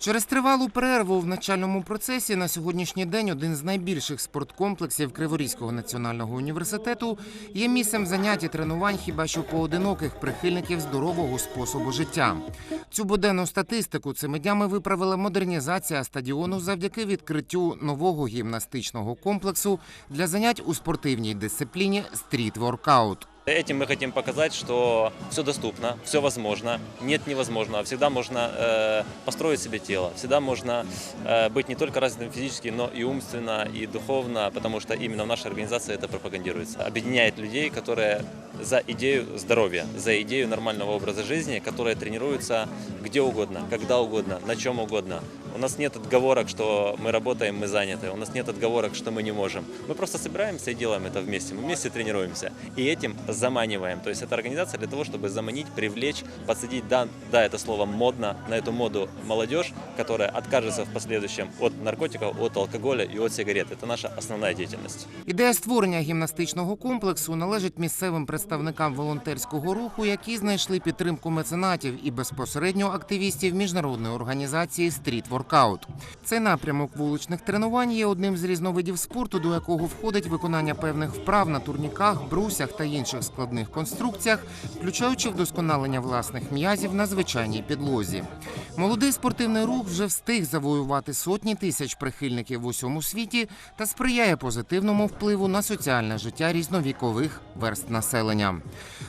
Через тривалу перерву в навчальному процесі на сьогоднішній день один з найбільших спорткомплексів Криворізького національного університету є місцем занять і тренувань хіба що поодиноких прихильників здорового способу життя. Цю буденну статистику цими днями виправила модернізація стадіону завдяки відкриттю нового гімнастичного комплексу для занять у спортивній дисципліні стріт-воркаут. Этим мы хотим показать, что все доступно, все возможно, нет невозможного. Всегда можно э, построить себе тело, всегда можно э, быть не только развитым физически, но и умственно, и духовно, потому что именно в нашей организации это пропагандируется. Объединяет людей, которые за идею здоровья, за идею нормального образа жизни, которые тренируются где угодно, когда угодно, на чем угодно. У нас нет отговорок, что мы работаем, мы заняты. У нас нет отговорок, что мы не можем. Мы просто собираемся и делаем это вместе. Мы вместе тренируемся. И этим заманиваем. То есть это организация для того, чтобы заманить, привлечь, подсадить, да, да, это слово модно, на эту моду молодежь, которая откажется в последующем от наркотиков, от алкоголя и от сигарет. Это наша основная деятельность. Ідея створення гімнастичного комплексу належить місцевим представникам волонтерського руху, які знайшли підтримку меценатів і безпосередньо активістів міжнародної організації Стріт Воркаут. Цей напрямок вуличних тренувань є одним з різновидів спорту, до якого входить виконання певних вправ на турніках, брусях та інших складних конструкціях, включаючи вдосконалення власних м'язів на звичайній підлозі. Молодий спортивний рух вже встиг завоювати сотні тисяч прихильників в усьому світі та сприяє позитивному впливу на соціальне життя різновікових верст населення.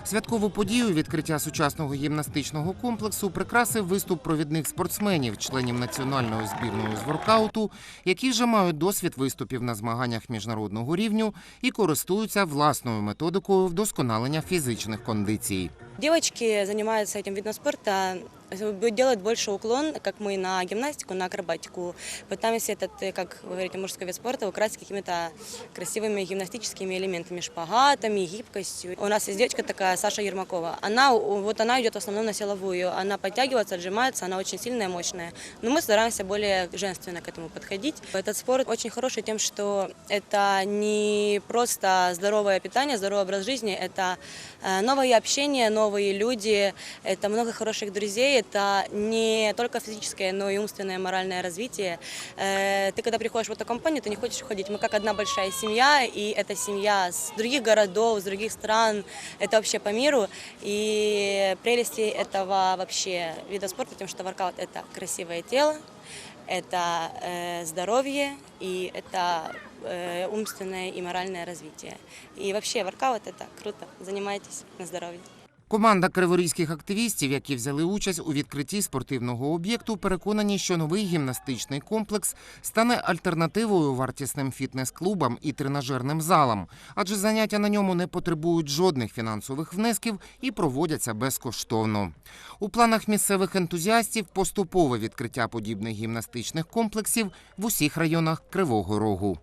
Святкову подію відкриття сучасного гімнастичного комплексу прикрасив виступ провідних спортсменів, членів національної збірної з воркауту, які вже мають досвід виступів на змаганнях міжнародного рівню і користуються власною методикою вдосконалення фізичних кондицій. Девочки занимаются этим видом спорта, делают больше уклон, как мы, на гимнастику, на акробатику. Пытаемся этот, э, как вы говорите, мужской вид спорта украсить какими-то красивыми гимнастическими элементами, шпагатами, гибкостью. У нас есть девочка такая, Саша Ермакова. Она, вот она идет в основном на силовую. Она подтягивается, отжимается, она очень сильная, мощная. Но мы стараемся более женственно к этому подходить. Этот спорт очень хороший тем, что это не просто здоровое питание, здоровый образ жизни, это э, новое общение, новые люди, это много хороших друзей, это не только физическое, но и умственное, моральное развитие. Э, Ты когда приходишь в эту компанию, ты не хочешь уходить. Мы как одна большая семья, и эта семья с других городов, с других стран, это вообще по миру. И прелести этого вообще вида спорта, тем, что воркаут – это красивое тело, это э, здоровье и это э, умственное и моральное развитие. И вообще воркаут – это круто. Занимайтесь на здоровье. Команда криворізьких активістів, які взяли участь у відкритті спортивного об'єкту, переконані, що новий гімнастичний комплекс стане альтернативою вартісним фітнес-клубам і тренажерним залам, адже заняття на ньому не потребують жодних фінансових внесків і проводяться безкоштовно. У планах місцевих ентузіастів поступове відкриття подібних гімнастичних комплексів в усіх районах Кривого Рогу.